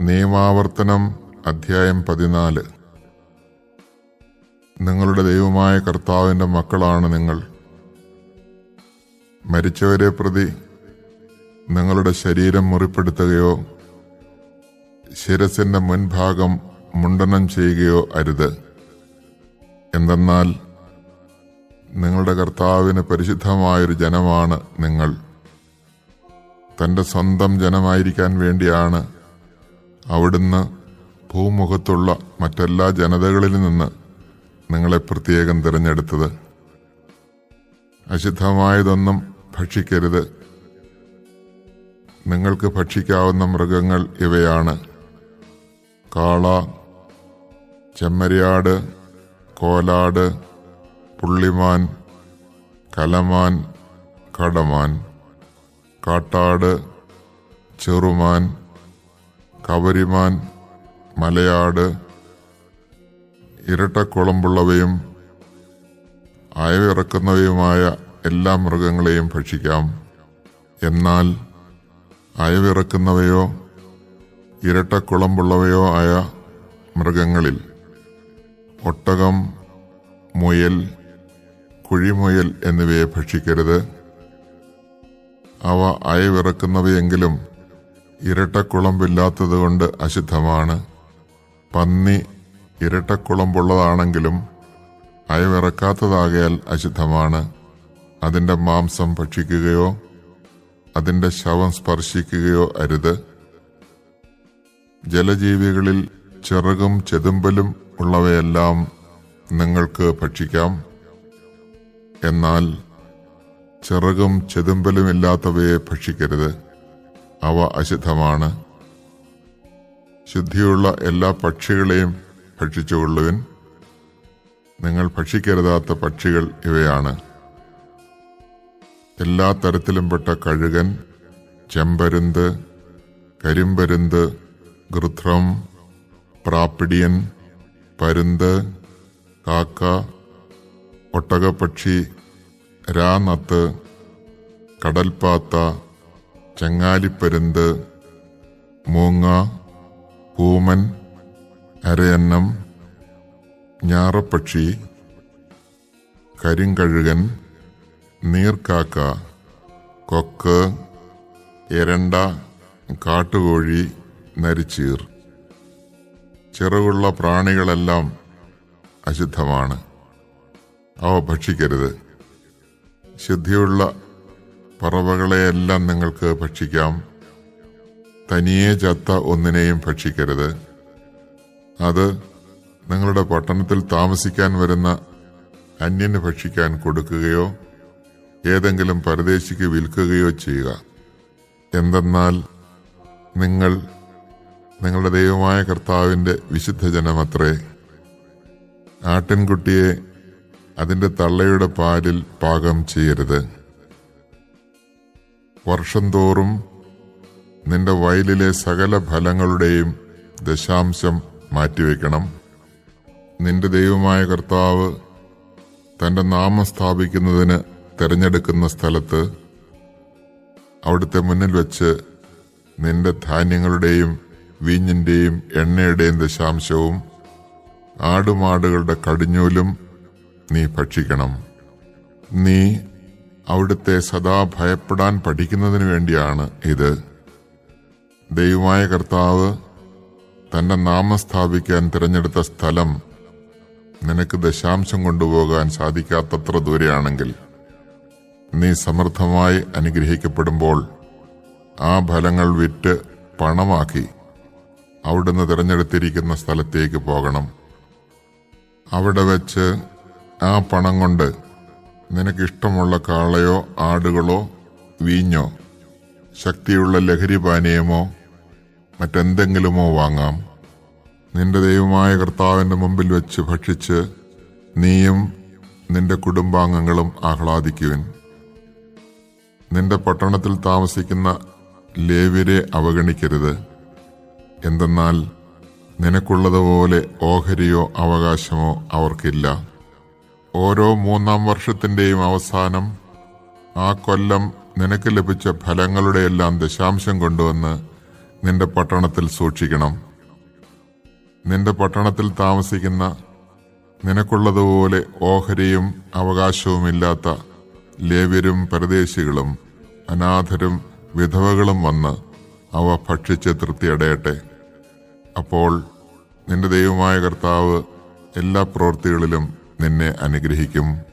നിയമാവർത്തനം അധ്യായം പതിനാല്. നിങ്ങളുടെ ദൈവമായ കർത്താവിന്റെ മക്കളാണ് നിങ്ങൾ. മരിച്ചവരെ പ്രതി നിങ്ങളുടെ ശരീരം മുറിപ്പെടുത്തുകയോ ശിരസിന്റെ മുൻഭാഗം മുണ്ടനം ചെയ്യുകയോ അരുത്. എന്തെന്നാൽ നിങ്ങളുടെ കർത്താവിന് പരിശുദ്ധമായൊരു ജനമാണ് നിങ്ങൾ. തന്റെ സ്വന്തം ജനമായിരിക്കാൻ വേണ്ടിയാണ് അവിടുന്ന് ഭൂമുഖത്തുള്ള മറ്റെല്ലാ ജനതകളിൽ നിന്ന് നിങ്ങളെ പ്രത്യേകം തിരഞ്ഞെടുത്തത്. അശുദ്ധമായതൊന്നും ഭക്ഷിക്കരുത്. നിങ്ങൾക്ക് ഭക്ഷിക്കാവുന്ന മൃഗങ്ങൾ ഇവയാണ്. കാള ചെമ്മരിയാട് കോലാട് പുള്ളിമാൻ കലമാൻ കടമാൻ കാട്ടാട് ചെറുമാൻ കവരിമാൻ മലയാട് ഇരട്ടക്കുളമ്പുള്ളവയും അയവിറക്കുന്നവയുമായ എല്ലാ മൃഗങ്ങളെയും ഭക്ഷിക്കാം. എന്നാൽ അയവിറക്കുന്നവയോ ഇരട്ടക്കുളമ്പുള്ളവയോ ആയ മൃഗങ്ങളിൽ ഒട്ടകം മുയൽ കുഴിമുയൽ എന്നിവയെ ഭക്ഷിക്കരുത്. അവ അയവിറക്കുന്നവയെങ്കിലും ഇരട്ടക്കുളമ്പില്ലാത്തതുകൊണ്ട് അശുദ്ധമാണ്. പന്നി ഇരട്ടക്കുളമ്പുള്ളതാണെങ്കിലും അയവിറക്കാത്തതാകയാൽ അശുദ്ധമാണ്. അതിന്റെ മാംസം ഭക്ഷിക്കുകയോ അതിന്റെ ശവം സ്പർശിക്കുകയോ അരുത്. ജലജീവികളിൽ ചെറുകും ചെതുമ്പലും ഉള്ളവയെല്ലാം നിങ്ങൾക്ക് ഭക്ഷിക്കാം. എന്നാൽ ചെറുകും ചെതുമ്പലുമില്ലാത്തവയെ ഭക്ഷിക്കരുത്. അവ അശുദ്ധമാണ്. ശുദ്ധിയുള്ള എല്ലാ പക്ഷികളെയും ഭക്ഷിച്ചുകൊള്ളുവിൻ നിങ്ങൾ ഭക്ഷിക്കരുതാത്ത പക്ഷികൾ ഇവയാണ്. എല്ലാ തരത്തിലും പെട്ട കഴുകൻ ചെമ്പരുന്ത് കരിമ്പരുന്ത് ഗൃധ്രം പ്രാപ്പിടിയൻ പരുന്ത് കാക്ക ഒട്ടകപ്പക്ഷി രാനത്ത് കടൽപ്പാത്ത ചങ്ങാലിപ്പരുന്ത് മൂങ്ങ പൂമൻ അരയന്നം ഞാറപ്പക്ഷി കരിങ്കഴുകൻ നീർക്കാക്ക കൊക്ക് എരണ്ട കാട്ടുകോഴി നരിച്ചീർ. ചിറകുള്ള പ്രാണികളെല്ലാം അശുദ്ധമാണ്. അവ ഭക്ഷിക്കരുത്. ശുദ്ധിയുള്ള പറവകളെയെല്ലാം നിങ്ങൾക്ക് ഭക്ഷിക്കാം. തനിയെ ചത്ത ഒന്നിനെയും ഭക്ഷിക്കരുത്. അത് നിങ്ങളുടെ പട്ടണത്തിൽ താമസിക്കാൻ വരുന്ന അന്യന് ഭക്ഷിക്കാൻ കൊടുക്കുകയോ ഏതെങ്കിലും പരദേശിക്ക് വിൽക്കുകയോ ചെയ്യുക. എന്തെന്നാൽ നിങ്ങൾ നിങ്ങളുടെ ദൈവമായ കർത്താവിന്റെ വിശുദ്ധ ജനമത്രേ ആട്ടിൻകുട്ടിയെ അതിന്റെ തള്ളയുടെ പാലിൽ പാകം ചെയ്യരുത്. വർഷം തോറും നിന്റെ വയലിലെ സകല ഫലങ്ങളുടെയും ദശാംശം മാറ്റിവെക്കണം. നിന്റെ ദൈവമായ കർത്താവ് തന്റെ നാമം സ്ഥാപിക്കുന്നതിന് തിരഞ്ഞെടുക്കുന്ന സ്ഥലത്ത് അവിടുത്തെ മുന്നിൽ വെച്ച് നിന്റെ ധാന്യങ്ങളുടെയും വീഞ്ഞിന്റെയും എണ്ണയുടെയും ദശാംശവും ആടുമാടുകളുടെ കടിഞ്ഞൂലും നീ ഭക്ഷിക്കണം. നീ അവിടുത്തെ സദാ ഭയപ്പെടാൻ പഠിക്കുന്നതിന് വേണ്ടിയാണ് ഇത്. ദൈവമായ കർത്താവ് തന്റെ നാമം സ്ഥാപിക്കാൻ തിരഞ്ഞെടുത്ത സ്ഥലം നിനക്ക് ദശാംശം കൊണ്ടുപോകാൻ സാധിക്കാത്തത്ര ദൂരെയാണെങ്കിൽ നീ സമൃദ്ധമായി അനുഗ്രഹിക്കപ്പെടുമ്പോൾ ആ ഫലങ്ങൾ വിറ്റ് പണമാക്കി അവിടുന്ന് തിരഞ്ഞെടുത്തിരിക്കുന്ന സ്ഥലത്തേക്ക് പോകണം. അവിടെ വെച്ച് ആ പണം കൊണ്ട് നിനക്കിഷ്ടമുള്ള കാളയോ ആടുകളോ വീഞ്ഞോ ശക്തിയുള്ള ലഹരി പാനീയമോ മറ്റെന്തെങ്കിലുമോ വാങ്ങാം. നിന്റെ ദൈവമായ കർത്താവിന്റെ മുമ്പിൽ വെച്ച് ഭക്ഷിച്ച് നീയും നിന്റെ കുടുംബാംഗങ്ങളും ആഹ്ലാദിക്കുവിൻ. നിന്റെ പട്ടണത്തിൽ താമസിക്കുന്ന ലേവ്യരെ അവഗണിക്കരുത്. എന്തെന്നാൽ നിനക്കുള്ളതുപോലെ ഓഹരിയോ അവകാശമോ അവർക്കില്ല. ഓരോ മൂന്നാം വർഷത്തിന്റെയും അവസാനം ആ കൊല്ലം നിനക്ക് ലഭിച്ച ഫലങ്ങളുടെ എല്ലാം ദശാംശം കൊണ്ടുവന്ന് നിന്റെ പട്ടണത്തിൽ സൂക്ഷിക്കണം. നിന്റെ പട്ടണത്തിൽ താമസിക്കുന്ന നിനക്കുള്ളതുപോലെ ഓഹരിയും അവകാശവുമില്ലാത്ത ലേവ്യരും പരദേശികളും അനാഥരും വിധവകളും വന്ന് അവ ഭക്ഷിച്ച് തൃപ്തിയടയട്ടെ. അപ്പോൾ നിന്റെ ദൈവമായ കർത്താവ് എല്ലാ പ്രവൃത്തികളിലും നിന്നെ അനുഗ്രഹിക്കും.